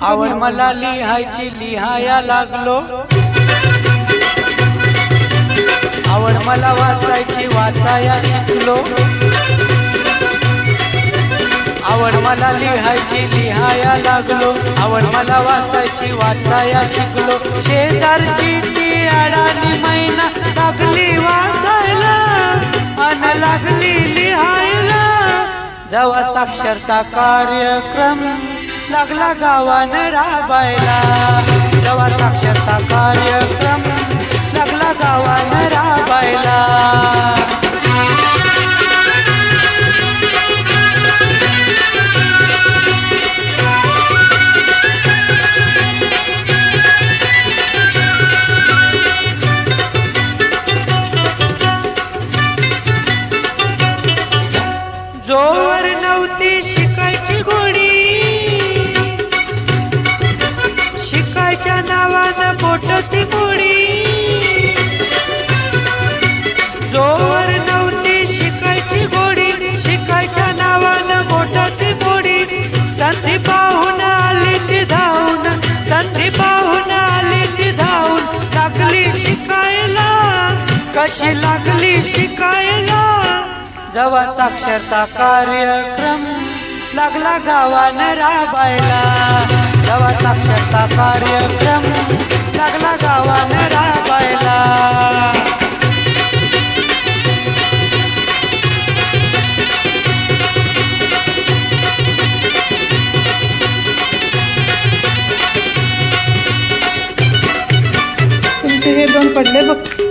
आवड मला लिहायची लिहाया लागलो. आवड मला वाचायची वाचाया शिकलो. आवड मला लिहायची लिहाया लागलो. आवड मला वाचायची वाचाया शिकलो. शेजारची ती अडाणी महिना लागली वाचायला अन लागली लिहायला. जेव्हा साक्षरता कार्यक्रम. लागला गावान राबायला. जवा साक्षरता कार्यक्रम लागला गावान राबायला. जो देवाच्या नावानं बोटती मोडी जोवर नव्हती शिकायची गोडी शिकायच्या नावानं बोटती मोडी संधी पाहून आली ती धावून संधी पाहून आली ती धावून. लागली शिकायला कशी लागली शिकायला? जवळ साक्षरता कार्यक्रम लागला गावानं राबायला. जेव्हा साक्षरता कार्यक्रम. लागला गावानं राबायला तुमचे हे दोन पडले बघ.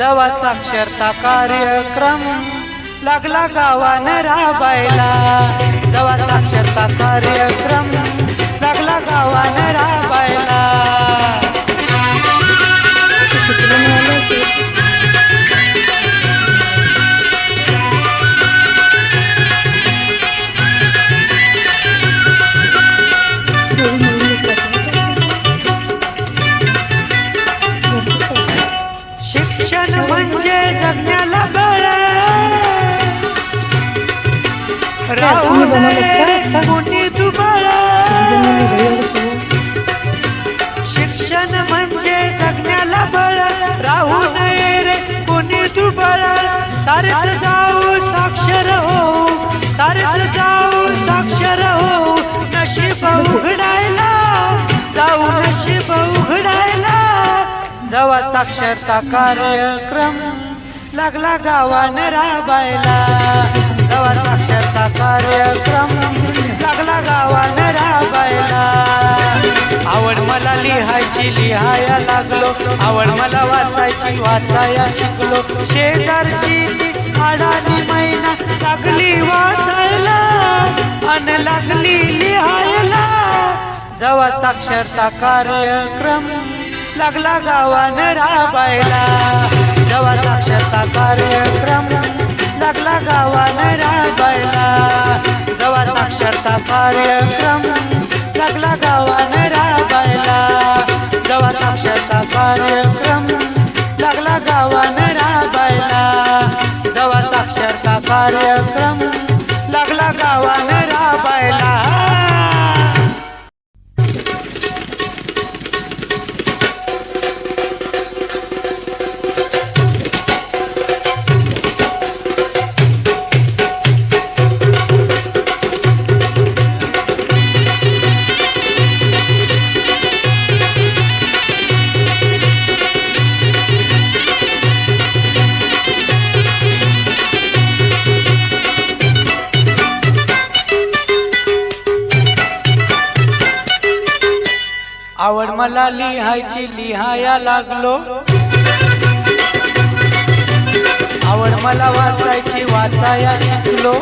जवा साक्षरता कार्यक्रम. लागला गावान राबायला. जवा साक्षरता कार्यक्रम. लागला गावान राबायला. शिक्षण म्हणजे जगण्याला बळ राहू नये रे कोणी दुबळ सारच जाऊ साक्षर हो सारच जाऊ साक्षर हो नशीब उघडायला जाऊ नशीब उघडायला जवा साक्षरता कार्यक्रम. लागला गावानं राबायला. लिहायची लिहाया लागलो. आवड मला वाचायची वाचाया शिकलो. शेजारची ती आडाली मैना लागली वाचायला. अन लागली लिहायला. जवा साक्षरता कार्यक्रम लागला गावानं राबायला. जवा साक्षरता कार्यक्रम लागला गावानं राबायला. जवा साक्षरता कार्यक्रम गावान राबायला. जवा साक्षरता कार्यक्रम लागला गावान राबायला. मला लिहायची लिहाया लागलो. आवड मला वाचायची वाचाया शिकलो.